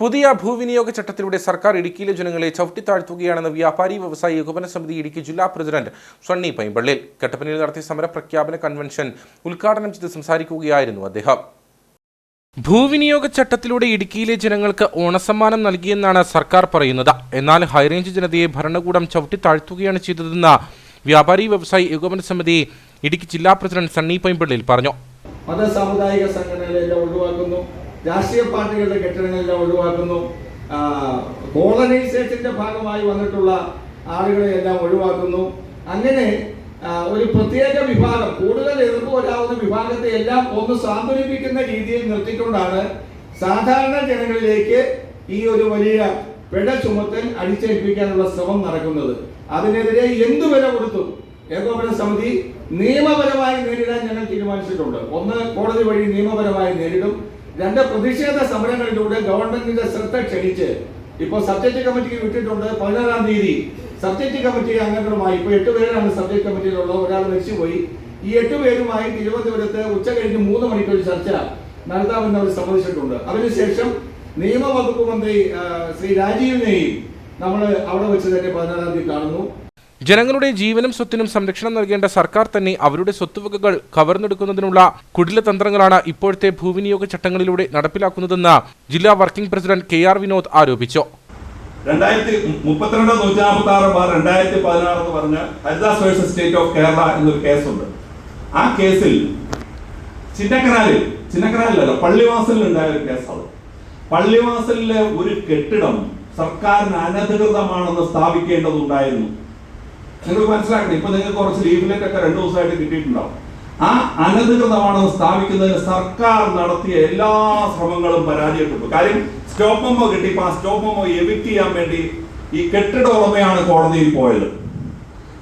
പുതിയ ഭൂവിനിയോഗ ചട്ടത്തിലൂടെ സർക്കാർ ഇടുക്കിയിലെ ജനങ്ങളെ ചവിട്ടിത്താഴ്ത്തുകയാണെന്ന് വ്യാപാരി വ്യവസായി ഏകോപന സമിതി ഇടുക്കി ജില്ലാ പ്രസിഡന്റ് സണ്ണി പൈമ്പള്ളിൽ കട്ടപ്പനയിൽ നടത്തിയ സമര പ്രഖ്യാപന കൺവെൻഷൻ ഉദ്ഘാടനം ചെയ്ത് സംസാരിക്കുകയായിരുന്നു അദ്ദേഹം. ഭൂവിനിയോഗ ചട്ടത്തിലൂടെ ഇടുക്കിയിലെ ജനങ്ങൾക്ക് ഓണസമ്മാനം നൽകിയെന്നാണ് സർക്കാർ പറയുന്നത്. എന്നാൽ ഹൈറേഞ്ച് ജനതയെ ഭരണകൂടം ചവിട്ടിത്താഴ്ത്തുകയാണ് ചെയ്തതെന്ന് വ്യാപാരി വ്യവസായി ഏകോപന സമിതി ഇടുക്കി ജില്ലാ പ്രസിഡന്റ് സണ്ണി പൈമ്പള്ളിൽ പറഞ്ഞു. മത സാമുദായിക സംഘടനകളെല്ലാം ഒഴിവാക്കുന്നു. രാഷ്ട്രീയ പാർട്ടികളുടെ കെട്ടിടങ്ങളെല്ലാം ഒഴിവാക്കുന്നു. കോളനൈസേഷന്റെ ഭാഗമായി വന്നിട്ടുള്ള ആളുകളെ എല്ലാം ഒഴിവാക്കുന്നു. അങ്ങനെ ഒരു പ്രത്യേക വിഭാഗം കൂടുതൽ എതിർപ്പ് വരാവുന്ന വിഭാഗത്തെ എല്ലാം ഒന്ന് സാന്ത്വനിപ്പിക്കുന്ന രീതിയിൽ നിർത്തിക്കൊണ്ടാണ് സാധാരണ ജനങ്ങളിലേക്ക് ഈ ഒരു വലിയ പിഴ ചുമത്തൽ അടിച്ചേൽപ്പിക്കാനുള്ള ശ്രമം നടക്കുന്നത്. അതിനെതിരെ എന്തു വില കൊടുത്തു ഏകോപന സമിതി നിയമപരമായി നേരിടാൻ ഞങ്ങൾ തീരുമാനിച്ചിട്ടുണ്ട്. ഒന്ന് കോടതി വഴി നിയമപരമായി നേരിടും. രണ്ട് പ്രതിഷേധ സമരങ്ങളിലൂടെ ഗവൺമെന്റിന്റെ ശ്രദ്ധ ക്ഷണിച്ച് ഇപ്പൊ സബ്ജക്ട് കമ്മിറ്റിക്ക് വിട്ടിട്ടുണ്ട് പതിനാറാം തീയതി. സബ്ജക്ട് കമ്മിറ്റി അംഗങ്ങളുമായി ഇപ്പൊ എട്ട് പേരാണ് സബ്ജക്ട് കമ്മിറ്റിയിലുള്ളത് ഒരാൾ മരിച്ചുപോയി. ഈ എട്ട് പേരുമായി തിരുവനന്തപുരത്ത് ഉച്ച കഴിഞ്ഞ് മൂന്ന് മണിക്ക് ഒരു ചർച്ച നടത്താമെന്ന് അവർ സമ്മതിച്ചിട്ടുണ്ട്. അതിനുശേഷം നിയമവകുപ്പ് മന്ത്രി ശ്രീ രാജീവിനെയും നമ്മൾ അവിടെ വെച്ച് തന്നെ പതിനാറാം തീയതി കാണുന്നു. ജനങ്ങളുടെ ജീവനും സ്വത്തിനും സംരക്ഷണം നൽകേണ്ട സർക്കാർ തന്നെ അവരുടെ സ്വത്തുവകകൾ കവർന്നെടുക്കുന്നതിനുള്ള കുടില തന്ത്രങ്ങളാണ് ഇപ്പോഴത്തെ ഭൂവിനിയോഗ ചട്ടങ്ങളിലൂടെ നടപ്പിലാക്കുന്നതെന്ന് ജില്ലാ working president K R Vinod ആരോപിച്ചു. രണ്ടായിരത്തി മുപ്പത്തിരണ്ട് നൂറ്റി നാൽപ്പത്തി ആറ് ബാർ രണ്ടായിരത്തി പതിനാറ് എന്ന് പറഞ്ഞ Haridas versus state of Kerala എന്നൊരു കേസുണ്ട്. ആ കേസിൽ ചിന്നക്കനാലിൽ ചിന്നക്കനാലിലല്ല പള്ളിവാസലിൽ ഉണ്ടായ ഒരു കേസാണ്. പള്ളിവാസലിലെ ഒരു കെട്ടിടം സർക്കാരിന് അനധികൃതമാണെന്ന് സ്ഥാപിക്കേണ്ടതുണ്ടായിരുന്നു. നിങ്ങൾ മനസ്സിലാക്കണം ഇപ്പൊ നിങ്ങൾക്ക് കുറച്ച് ലീവിലേക്ക് ഒക്കെ രണ്ടു ദിവസമായിട്ട് കിട്ടിയിട്ടുണ്ടാവും. ആ അനധികൃതമാണെന്ന് സ്ഥാപിക്കുന്നതിന് സർക്കാർ നടത്തിയ എല്ലാ ശ്രമങ്ങളും പരാജയപ്പെട്ടു. കാര്യം സ്റ്റോപ്പ് മെമ്മോ കിട്ടിയപ്പോൾ ആ സ്റ്റോപ്പ് മെമ്മോ എവിക്ട് ചെയ്യാൻ വേണ്ടി ഈ കെട്ടിട ഉടമയാണ് കോടതിയിൽ പോയത്.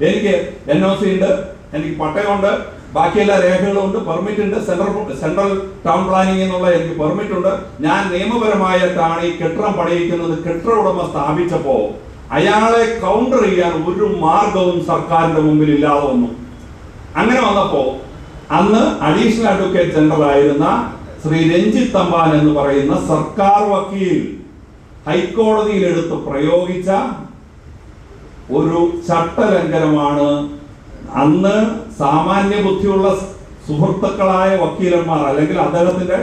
എനിക്ക് എൻ ഒ സി ഉണ്ട് എനിക്ക് പട്ടയമുണ്ട് ബാക്കി എല്ലാ രേഖകളും ഉണ്ട് പെർമിറ്റ് ഉണ്ട് സെൻട്രൽ സെൻട്രൽ ടൗൺ പ്ലാനിംഗ് എന്നുള്ള എനിക്ക് പെർമിറ്റ് ഉണ്ട്. ഞാൻ നിയമപരമായിട്ടാണ് ഈ കെട്ടിടം പണിയിക്കുന്നത്. കെട്ടിട ഉടമ സ്ഥാപിച്ചപ്പോ അയാളെ കൗണ്ടർ ചെയ്യാൻ ഒരു മാർഗവും സർക്കാരിന്റെ മുമ്പിൽ ഇല്ലാതെ വന്നു. അങ്ങനെ വന്നപ്പോ അന്ന് അഡീഷണൽ അഡ്വക്കേറ്റ് ജനറൽ ആയിരുന്ന ശ്രീ രഞ്ജിത്ത് തമ്പാൻ എന്ന് പറയുന്ന സർക്കാർ വക്കീൽ ഹൈക്കോടതിയിൽ എടുത്ത് പ്രയോഗിച്ച ഒരു ചട്ടലംഘനമാണ് അന്ന് സാമാന്യ ബുദ്ധിയുള്ള സുഹൃത്തുക്കളായ വക്കീലന്മാർ അല്ലെങ്കിൽ അദ്ദേഹത്തിന്റെ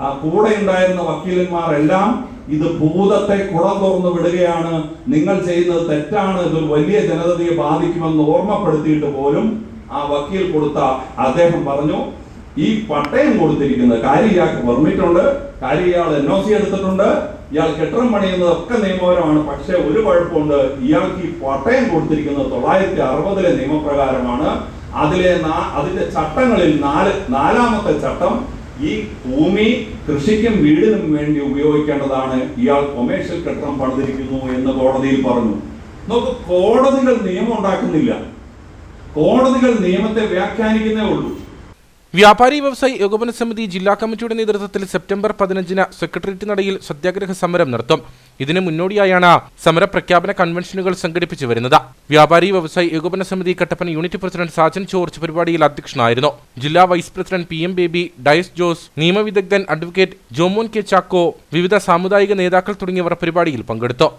ആ, കൂടെ ഉണ്ടായിരുന്ന വക്കീലന്മാരെല്ലാം ഇത് ഭൂതത്തെ കുടം തുറന്നു വിടുകയാണ്. നിങ്ങൾ ചെയ്യുന്നത് തെറ്റാണ്. ഇത് വലിയ ജനതയെ ബാധിക്കുമെന്ന് ഓർമ്മപ്പെടുത്തിയിട്ട് പോലും ആ വക്കീൽ കൊടുത്ത അദ്ദേഹം പറഞ്ഞു ഈ പട്ടയം കൊടുത്തിരിക്കുന്നത് കാര്യം ഇയാൾക്ക് പെർമിറ്റ് ഉണ്ട്. കാര്യം ഇയാൾ എൻ ഒ സി എടുത്തിട്ടുണ്ട്. ഇയാൾ കെട്ടിടം പണിയുന്നത് ഒക്കെ നിയമപരമാണ്. പക്ഷേ ഒരു കുഴപ്പമുണ്ട് ഇയാൾക്ക് ഈ പട്ടയം കൊടുത്തിരിക്കുന്നത് തൊള്ളായിരത്തി അറുപതിലെ നിയമപ്രകാരമാണ്. അതിലെ അതിന്റെ ചട്ടങ്ങളിൽ നാല് നാലാമത്തെ ചട്ടം ഈ ഭൂമി കൃഷിക്കും വീടിനും വേണ്ടി ഉപയോഗിക്കേണ്ടതാണ്. ഇയാൾ കൊമേഴ്ഷ്യൽ കെട്ടിടം പണിതിരിക്കുന്നു എന്ന് കോടതിയിൽ പറഞ്ഞു. നോക്ക് കോടതികൾ നിയമം ഉണ്ടാക്കുന്നില്ല. കോടതികൾ നിയമത്തെ വ്യാഖ്യാനിക്കുന്നേ ഉള്ളൂ. വ്യാപാരി വ്യവസായി ഏകോപന സമിതി ജില്ലാ കമ്മിറ്റിയുടെ നേതൃത്വത്തിൽ സെപ്റ്റംബർ പതിനഞ്ചിന് സെക്രട്ടേറിയറ്റ് നടയിൽ സത്യാഗ്രഹ സമരം നടത്തും. ഇതിന് മുന്നോടിയായാണ് സമര പ്രഖ്യാപന കൺവെൻഷനുകൾ സംഘടിപ്പിച്ചു വരുന്നത്. വ്യാപാരി വ്യവസായി ഏകോപന സമിതി Kattappana unit president Sajan George പരിപാടിയിൽ അധ്യക്ഷനായിരുന്നു. ജില്ലാ vice president P M Baby Dias Jose നിയമവിദഗ്ധൻ advocate Jomon K Chacko വിവിധ സാമുദായിക നേതാക്കൾ തുടങ്ങിയവർ പരിപാടിയിൽ പങ്കെടുത്തു.